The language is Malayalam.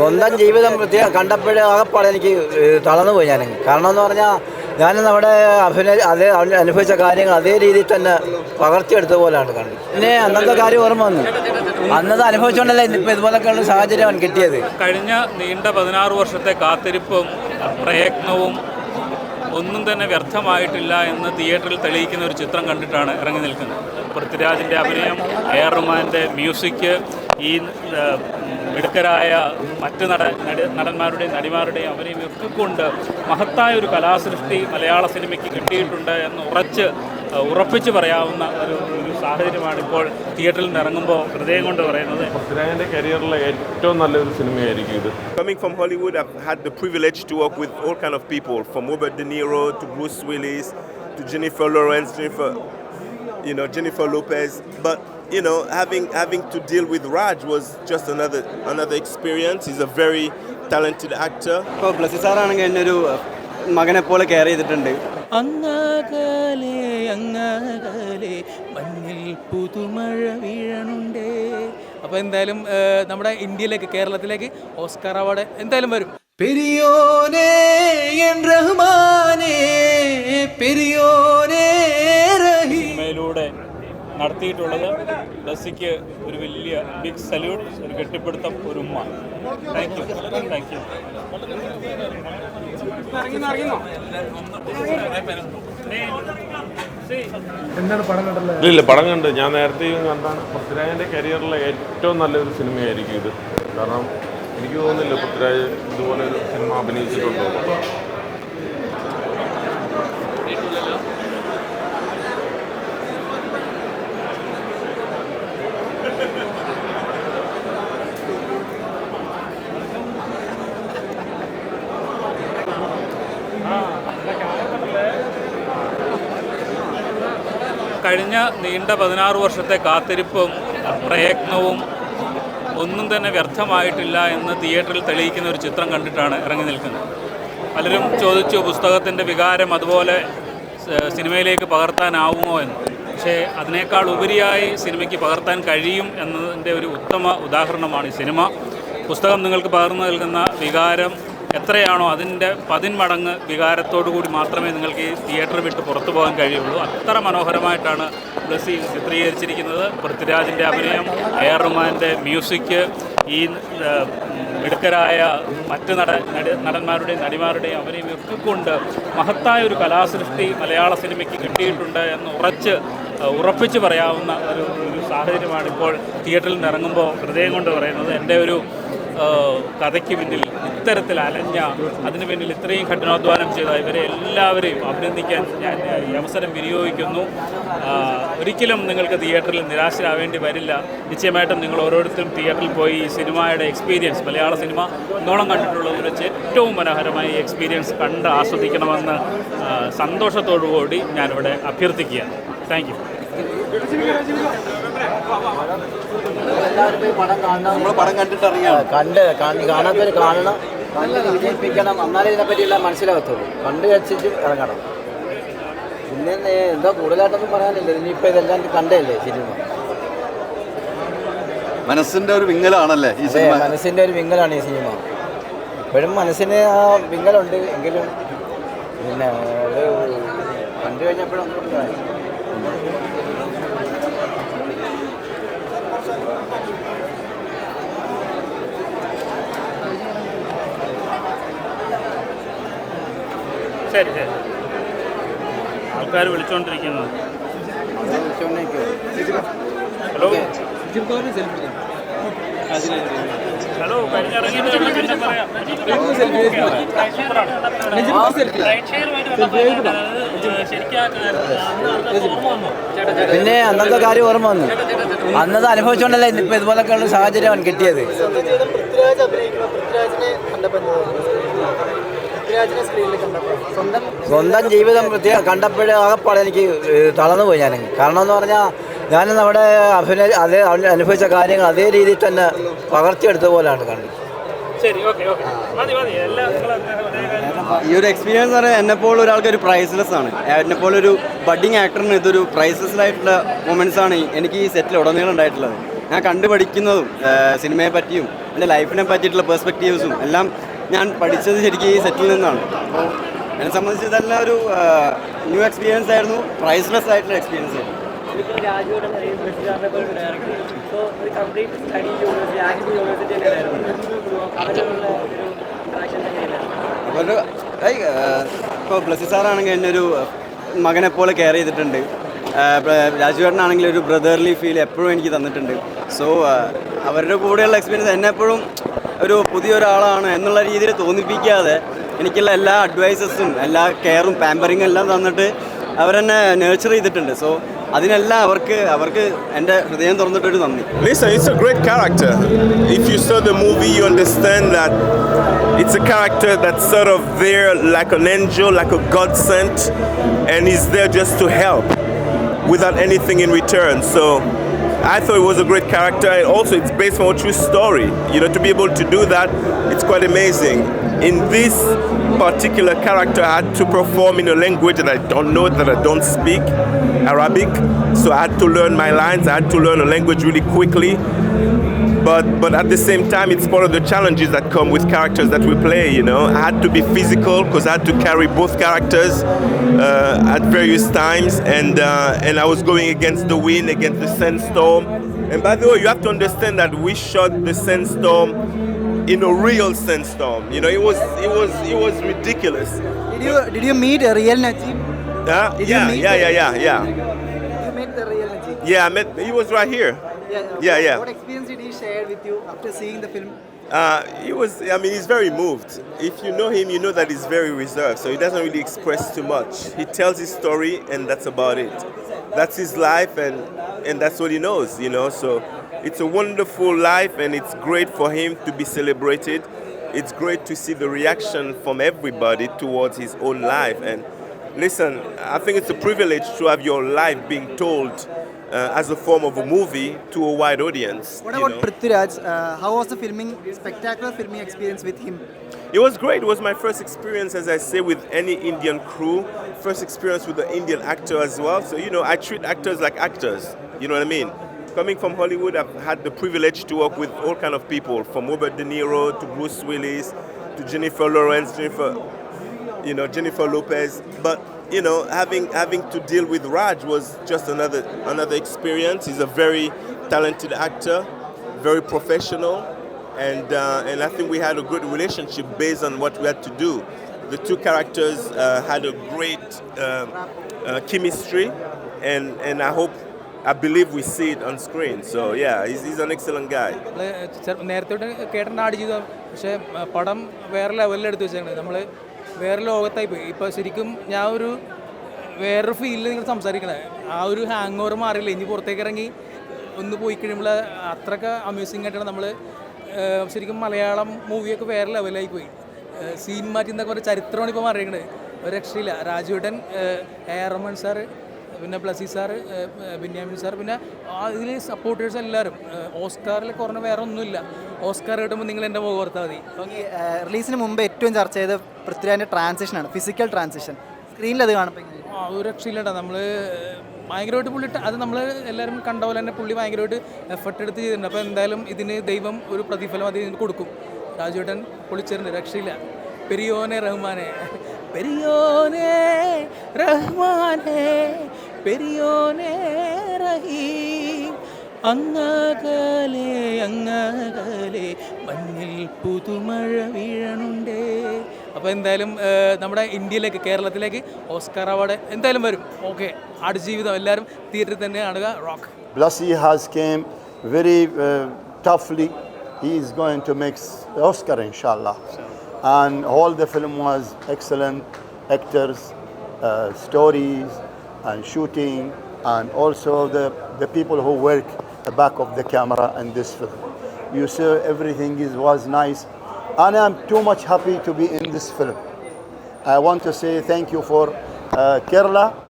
സ്വന്തം ജീവിതം പ്രത്യേക കണ്ടപ്പോഴേ ആകപ്പാടെ എനിക്ക് തളർന്നു പോയി ഞാൻ കാരണം എന്ന് പറഞ്ഞാൽ ഞാൻ നമ്മുടെ അഭിനയ അതേ അനുഭവിച്ച കാര്യങ്ങൾ അതേ രീതിയിൽ തന്നെ പകർത്തിയെടുത്ത പോലെയാണ് കണ്ടത്. പിന്നെ അന്നത്തെ കാര്യം ഓർമ്മ വന്നു. അന്നത് അനുഭവിച്ചുകൊണ്ടല്ലേ ഇന്നിപ്പോൾ ഇതുപോലൊക്കെയുള്ള സാഹചര്യമാണ് കിട്ടിയത്? കഴിഞ്ഞ നീണ്ട പതിനാറ് വർഷത്തെ കാത്തിരിപ്പും പ്രയത്നവും ഒന്നും തന്നെ വ്യർത്ഥമായിട്ടില്ല എന്ന് തിയേറ്ററിൽ തെളിയിക്കുന്ന ഒരു ചിത്രം കണ്ടിട്ടാണ് ഇറങ്ങി നിൽക്കുന്നത്. പൃഥ്വിരാജിന്റെ അഭിനയം എ ആർ റഹ്മാന്റെ മ്യൂസിക് ഈ മിടുക്കരായ മറ്റ് നട നട- നടന്മാരുടെയും നടിമാരുടെയും അവരെയും ഒക്കെ കൊണ്ട് മഹത്തായ ഒരു കലാസൃഷ്ടി മലയാള സിനിമയ്ക്ക് കിട്ടിയിട്ടുണ്ട് എന്ന് ഉറച്ച് ഉറപ്പിച്ച് പറയാവുന്ന ഒരു ഒരു സാഹചര്യമാണ് ഇപ്പോൾ തിയേറ്ററിൽ നിന്ന് ഇറങ്ങുമ്പോൾ ഹൃദയം കൊണ്ട് പറയുന്നത്. പൃഥ്വിരാജിന്റെ കരിയറിലെ ഏറ്റവും നല്ലൊരു സിനിമയായിരിക്കും ഇത്. Coming from Hollywood I've had the privilege to work with all kind of people, from Robert De Niro to Bruce Willis to Jennifer Lawrence, Jennifer, you know, Jennifer Lopez. But you know, having having to deal with Raj was just another another experience. He's a very talented actor. ഇപ്പോൾ ബ്ലസ്സി സാറാണെങ്കിൽ എന്നെ ഒരു മകനെ പോലെ കെയർ ചെയ്തിട്ടുണ്ട് അങ്ങകലെ അങ്ങകലെ മഞ്ഞിൽ പുതുമഴ വീഴണുണ്ടേ അപ്പോൾ എന്തായാലും നമ്മുടെ ഇന്ത്യയിലേക്ക് കേരളത്തിലേക്ക് ഓസ്കാർ അവാർഡ് എന്തായാലും വരും പെരിയോനേ എൻ റഹ്മാനേ സിനിമയിലൂടെ നടത്തിയിട്ടുള്ളത് ബ്ലസ്സിക്ക് ഒരു വലിയ ബിഗ് സല്യൂട്ട് ഒരു കെട്ടിപ്പിടുത്തം ഒരു ഉമ്മ. താങ്ക് യു താങ്ക് യു ഇല്ല പടം കണ്ട്. ഞാൻ നേരത്തെയും കണ്ടാണ് പൃഥ്വിരാജിന്റെ കരിയറിലെ ഏറ്റവും നല്ലൊരു സിനിമയായിരിക്കും ഇത്. കാരണം എനിക്ക് തോന്നുന്നില്ല പൃഥ്വിരാജ് ഇതുപോലെ ഒരു സിനിമ അഭിനയിച്ചിട്ടുണ്ടോ. കഴിഞ്ഞ നീണ്ട പതിനാറ് വർഷത്തെ കാത്തിരിപ്പും പ്രയത്നവും ഒന്നും തന്നെ വ്യർത്ഥമായിട്ടില്ല എന്ന് തിയേറ്ററിൽ തെളിയിക്കുന്ന ഒരു ചിത്രം കണ്ടിട്ടാണ് ഇറങ്ങി നിൽക്കുന്നത്. പലരും ചോദിച്ചു പുസ്തകത്തിന്റെ വികാരം അതുപോലെ സിനിമയിലേക്ക് പകർത്താനാവുമോ എന്ന്. പക്ഷേ അതിനേക്കാൾ ഉപരിയായി സിനിമയ്ക്ക് പകർത്താൻ കഴിയും എന്നതിന്റെ ഒരു ഉത്തമ ഉദാഹരണമാണ് ഈ സിനിമ. പുസ്തകം നിങ്ങൾക്ക് പകർന്നു നൽകുന്ന വികാരം എത്രയാണോ അതിന്റെ പതിന്മടങ്ങ് വികാരത്തോടു കൂടി മാത്രമേ നിങ്ങൾക്ക് ഈ തിയേറ്റർ വിട്ട് പുറത്തു പോകാൻ കഴിയുള്ളൂ. അത്ര മനോഹരമായിട്ടാണ് ബ്ലസ്സി ചിത്രീകരിച്ചിരിക്കുന്നത്. പൃഥ്വിരാജിന്റെ അഭിനയം എ ആർ റഹ്മാന്റെ മ്യൂസിക് ഈ മിടുക്കരായ മറ്റ് നട നട- നടന്മാരുടെയും നടിമാരുടെയും അഭിനയം ഒക്കെ കൊണ്ട് മഹത്തായ ഒരു കലാസൃഷ്ടി മലയാള സിനിമയ്ക്ക് കിട്ടിയിട്ടുണ്ട് എന്ന് ഉറച്ച് ഉറപ്പിച്ച് പറയാവുന്ന ഒരു ഒരു സാഹചര്യമാണ് ഇപ്പോൾ തിയേറ്ററിൽ നിന്ന് ഇറങ്ങുമ്പോൾ ഹൃദയം കൊണ്ട് പറയുന്നത്. എന്റെ ഒരു കഥയ്ക്ക് പിന്നിൽ ഇത്തരത്തിൽ അലഞ്ഞ അതിനു പിന്നിൽ ഇത്രയും കഠിനാധ്വാനം ചെയ്ത ഇവരെ എല്ലാവരെയും അഭിനന്ദിക്കാൻ ഞാൻ ഈ അവസരം വിനിയോഗിക്കുന്നു. ഒരിക്കലും നിങ്ങൾക്ക് തിയേറ്ററിൽ നിരാശരാവേണ്ടി വരില്ല. നിശ്ചയമായിട്ടും നിങ്ങൾ ഓരോരുത്തരും തിയേറ്ററിൽ പോയി ഈ സിനിമയുടെ എക്സ്പീരിയൻസ് മലയാള സിനിമ ഇന്നോളം കണ്ടിട്ടുള്ളതിൽ വെച്ച് ഏറ്റവും മനോഹരമായ എക്സ്പീരിയൻസ് കണ്ട് ആസ്വദിക്കണമെന്ന് സന്തോഷത്തോടുകൂടി സന്തോഷത്തോടു കൂടി ഞാനിവിടെ അഭ്യർത്ഥിക്കുകയാണ്. താങ്ക് യു നമ്മൾ പടം കണ്ടിട്ട് അറിയാം കണ്ട് കാണി- കാണാത്തവർ കാണണം. കണ്ട് വിജയിപ്പിക്കണം. എന്നാലേ ഇതിനെപ്പറ്റിയുള്ള മനസ്സിലാകത്തുള്ളൂ. കണ്ട് കഴിച്ചിട്ട് ഇറങ്ങണം. പിന്നെ എന്താ കൂടുതലായിട്ടൊന്നും പറയാനില്ല? ഇനിയിപ്പോൾ ഇതെല്ലാം കണ്ടല്ലേ സിനിമ? മനസ്സിന്റെ ഒരു വിങ്ങലാണല്ലേ ഈ സിനിമ? മനസ്സിന്റെ ഒരു വിങ്ങലാണ് ഈ സിനിമ. ഇപ്പോഴും മനസ്സിന് ആ വിങ്ങലുണ്ട്. എങ്കിലും പിന്നെ ഒരു കണ്ടു കഴിഞ്ഞപ്പോഴൊന്നും ശരി ശരി ആൾക്കാർ വിളിച്ചോണ്ടിരിക്കുന്നത്. ഹലോ ഹലോ കഴിഞ്ഞിറങ്ങിയിട്ട് പറയാം. പിന്നെ അന്നത്തെ കാര്യം ഓർമ്മ വന്നു. അന്നത് അനുഭവിച്ചുകൊണ്ടല്ലേ ഇപ്പൊ ഇതുപോലൊക്കെയുള്ള സാഹചര്യമാണ് കിട്ടിയത്. സ്വന്തം ജീവിതം വൃത്തി കണ്ടപ്പോഴേ ആകപ്പാടെ എനിക്ക് തളർന്നു പോയി ഞാൻ കാരണം എന്ന് പറഞ്ഞാൽ ഞാൻ നമ്മുടെ അഭിനയ അതേ അനുഭവിച്ച കാര്യങ്ങൾ അതേ രീതിയിൽ തന്നെ പകർത്തിയെടുത്ത പോലെയാണ് കണ്ടത്. ശരി ഓക്കെ ഓക്കെ. മതി മതി. എല്ലാം നിങ്ങൾ ഈ ഒരു എക്സ്പീരിയൻസ് പറഞ്ഞാൽ എന്നെപ്പോൾ ഒരാൾക്ക് ഒരു പ്രൈസ്ലെസ് ആണ്. എന്നെപ്പോൾ ഒരു ബഡിങ് ആക്ടറിന് ഇതൊരു പ്രൈസ്ലെസ് ആയിട്ടുള്ള മൊമെന്റ്സ് ആണ് എനിക്ക് ഈ സെറ്റിൽ ഉടനീളം ഉണ്ടായിട്ടുള്ളത്. ഞാൻ കണ്ടുപഠിക്കുന്നതും സിനിമയെ പറ്റിയും എന്റെ ലൈഫിനെ പറ്റിയിട്ടുള്ള പെർസ്പെക്റ്റീവ്സും എല്ലാം ഞാൻ പഠിച്ചത് ശരിക്കും ഈ സെറ്റിൽ നിന്നാണ്. അപ്പോൾ എന്നെ സംബന്ധിച്ച് ഇതെല്ലാം ഒരു ന്യൂ എക്സ്പീരിയൻസ് ആയിരുന്നു. പ്രൈസ്ലെസ് ആയിട്ടുള്ള എക്സ്പീരിയൻസ് ആയിരുന്നു. അവരുടെ ഇപ്പോൾ ബ്ലസ്സി സാറാണെങ്കിൽ എന്നെ ഒരു മകനെ പോലെ കെയർ ചെയ്തിട്ടുണ്ട്. രാജുവേട്ടനാണെങ്കിൽ ഒരു ബ്രദർലി ഫീൽ എപ്പോഴും എനിക്ക് തന്നിട്ടുണ്ട്. സോ അവരുടെ കൂടെയുള്ള എക്സ്പീരിയൻസ് എന്നെ എപ്പോഴും ഒരു പുതിയൊരാളാണ് എന്നുള്ള രീതിയിൽ തോന്നിപ്പിക്കാതെ എനിക്കുള്ള എല്ലാ അഡ്വൈസസും എല്ലാ കെയറും പാമ്പറിങ്ങും എല്ലാം തന്നിട്ട് അവരെന്നെ നേർച്ചർ ചെയ്തിട്ടുണ്ട് സോ അതിനെല്ലാം അവർക്ക് അവർക്ക് എന്റെ ഹൃദയം തുറന്നിട്ടൊരു നന്ദി Listen, it's a great character. If you saw the movie, you understand that it's a character that's sort of there like an angel, like a God sent, and he's there just to help without anything in return. So I thought it was a great character, and also it's based on a true story. You know, to be able to do that, it's quite amazing. In this particular character, I had to perform in a language that I don't know, that I don't speak Arabic. So I had to learn my lines. I had to learn a language really quickly but but at the same time it's part of the challenges that come with characters that we play you know? I had to be physical because i had to carry both characters uh, at various times. And uh, and i was going against the wind against the sandstorm. And by the way you have to understand that we shot the sandstorm in a real sandstorm you know? It was it was it was ridiculous. Did you did you meet a real Najib? Did you yeah yeah yeah yeah yeah. You met the real Najib. yeah i met he was right here Yeah, yeah. What experience did he share with you after seeing the film? Uh, he was, I mean, he's very moved. If you know him, you know that he's very reserved, so he doesn't really express too much. He tells his story, and that's about it. That's his life, and, and that's what he knows, you know. So it's a wonderful life, and it's great for him to be celebrated. It's great to see the reaction from everybody towards his own life. And listen, I think it's a privilege to have your life being told uh, as a form of a movie to a wide audience. What about know. Prithviraj? Uh, how was the filming, spectacular filming experience with him? It was great. It was my first experience, as I say, with any Indian crew. First experience with an Indian actor as well. So, you know, I treat actors like actors. You know what I mean? Coming from Hollywood, I've had the privilege to work with all kind of people, from Robert De Niro to Bruce Willis to Jennifer Lawrence, Jennifer, you know, Jennifer Lopez. But you know, having having to deal with Raj was just another another experience. He's a very talented actor, very professional, and uh, and I think we had a good relationship based on what we had to do. The two characters uh, had a great um, uh, chemistry, and and I hope. I believe we see it on screen. So yeah, he's, he's an excellent guy. നമ്മള് ചെറു- നേരത്തെ തൊട്ട് കേട്ടിട്ടുണ്ട് ആഡ് ചെയ്ത പക്ഷേ ആ, പടം വേറെ ലെവലിൽ എടുത്ത് വെച്ചാണ് നമ്മൾ വേറെ ലോകത്തായി പോയി. ഇപ്പോൾ ശരിക്കും ഞാൻ ഒരു വേറൊരു ഫീലിൽ നിങ്ങൾ സംസാരിക്കണേ. ആ ഒരു ഹാങ് ഓവർ മാറിയില്ല? ഇനി പുറത്തേക്ക് ഇറങ്ങി ഒന്ന് പോയി കഴിയുമ്പോൾ അത്രയ്ക്ക് അമ്യൂസിങ് ആയിട്ടാണ് നമ്മൾ ശരിക്കും മലയാളം മൂവിയൊക്കെ വേറെ ലെവലായി പോയി. സീൻ മാറ്റി എന്നൊക്കെ പറഞ്ഞ ചരിത്രമാണ് ഇപ്പോൾ മാറിയിരിക്കുന്നത് ഒരു രക്ഷയില്ല. രാജുവേട്ടൻ എ ആർ റഹ്മാൻ സാറ് പിന്നെ പ്ലസി സാറ് ബെന്യാമിൻ സാർ പിന്നെ അതിൽ സപ്പോർട്ടേഴ്സ് എല്ലാവരും ഓസ്കാറിൽ കുറഞ്ഞ വേറെ ഒന്നുമില്ല. ഓസ്കാർ കിട്ടുമ്പോൾ നിങ്ങൾ എന്റെ മുഖം ഓർത്താൽ മതി. റിലീസിന് മുമ്പ് ഏറ്റവും ചർച്ച ചെയ്ത പൃഥ്വിരാജിന്റെ ട്രാൻസിഷൻ ആണ് ഫിസിക്കൽ ട്രാൻസിഷൻ സ്ക്രീനിൽ അത് കാണുമ്പോൾ? ആ ഒരു രക്ഷയില്ലണ്ട നമ്മൾ ഭയങ്കരമായിട്ട് പുള്ളി അത് നമ്മൾ എല്ലാവരും കണ്ട പോലെ തന്നെ പുള്ളി ഭയങ്കരമായിട്ട് എഫർട്ട് എടുത്ത് ചെയ്തിട്ടുണ്ട്. അപ്പോൾ എന്തായാലും ഇതിന് ദൈവം ഒരു പ്രതിഫലം അതിന് കൊടുക്കും. രാജുവേട്ടൻ പൊളിച്ചേരുന്നുണ്ട് രക്ഷയില്ല. പെരിയോനെ റഹ്മാനെ പെരിയോനെ റഹ്മാനെ പെരിയോനെ റഹീം അങ്ങകലെ അങ്ങകലെ മഞ്ഞിൽ പുതുമഴ വീഴണുണ്ടേ. അപ്പോൾ എന്തായാലും നമ്മുടെ ഇന്ത്യയിലേക്ക് കേരളത്തിലേക്ക് ഓസ്കാർ അവാർഡ് എന്തായാലും വരും. ഓക്കെ ആടുജീവിതം എല്ലാവരും തിയേറ്ററിൽ തന്നെ കാണുക. Rock Blessy has came very toughly. He is going to make Oscar, inshallah. And all the film was excellent. Actors, uh, stories, and shooting, and also the, the people who work the back of the camera in this film. You see, everything is, was nice, and I'm too much happy to be in this film. I want to say thank you for uh, Kerala